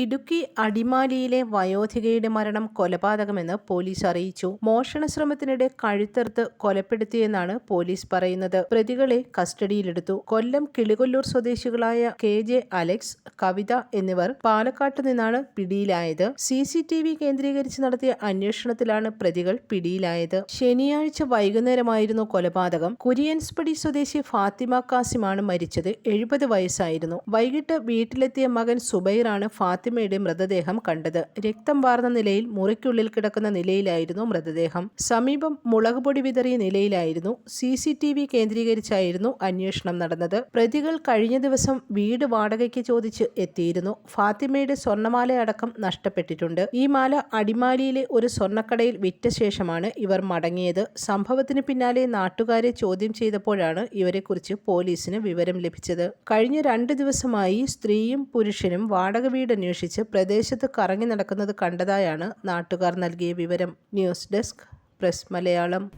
ഇടുക്കി അടിമാലിയിലെ വയോധികയുടെ മരണം കൊലപാതകമെന്ന് പോലീസ് അറിയിച്ചു. മോഷണ ശ്രമത്തിനിടെ കൊലപ്പെടുത്തിയെന്നാണ് പോലീസ് പറയുന്നത്. പ്രതികളെ കസ്റ്റഡിയിലെടുത്തു. കൊല്ലം കിളികൊല്ലൂർ സ്വദേശികളായ കെ ജെ അലക്സ് കവിത എന്നിവർ പാലക്കാട്ട് നിന്നാണ് പിടിയിലായത്. സി സി ടി വി കേന്ദ്രീകരിച്ച് നടത്തിയ അന്വേഷണത്തിലാണ് പ്രതികൾ പിടിയിലായത്. ശനിയാഴ്ച വൈകുന്നേരമായിരുന്നു കൊലപാതകം. കുര്യൻസ്പടി സ്വദേശി ഫാത്തിമ കാസിമാണ് മരിച്ചത്. എഴുപത് വയസ്സായിരുന്നു. വൈകിട്ട് വീട്ടിലെത്തിയ മകൻ സുബൈറാണ് ഫാത്തിമയുടെ മൃതദേഹം കണ്ടത്. രക്തം വാർന്ന നിലയിൽ മുറിക്കുള്ളിൽ കിടക്കുന്ന നിലയിലായിരുന്നു മൃതദേഹം. സമീപം മുളക് പൊടി വിതറിയ നിലയിലായിരുന്നു സി സി ടി വി കേന്ദ്രീകരിച്ചായിരുന്നു അന്വേഷണം നടന്നത്. പ്രതികൾ കഴിഞ്ഞ ദിവസം വീട് വാടകയ്ക്ക് ചോദിച്ച് എത്തിയിരുന്നു. ഫാത്തിമയുടെ സ്വർണമാല അടക്കം നഷ്ടപ്പെട്ടിട്ടുണ്ട്. ഈ മാല അടിമാലിയിലെ ഒരു സ്വർണക്കടയിൽ വിറ്റ ശേഷമാണ് ഇവർ മടങ്ങിയത്. സംഭവത്തിന് പിന്നാലെ നാട്ടുകാരെ ചോദ്യം ചെയ്തപ്പോഴാണ് ഇവരെക്കുറിച്ച് പോലീസിന് വിവരം ലഭിച്ചത്. കഴിഞ്ഞ രണ്ട് ദിവസമായി സ്ത്രീയും പുരുഷനും വാടക വീട് അന്വേഷിച്ച് പ്രദേശത്ത് കറങ്ങി നടക്കുന്നത് കണ്ടതായാണ് നാട്ടുകാർ നൽകിയ വിവരം. News desk press Malayalam.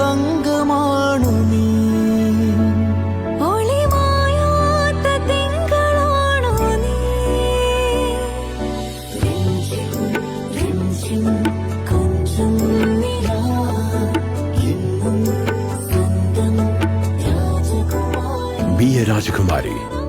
തങ്കമാണു നീ. Be a Rajakumari.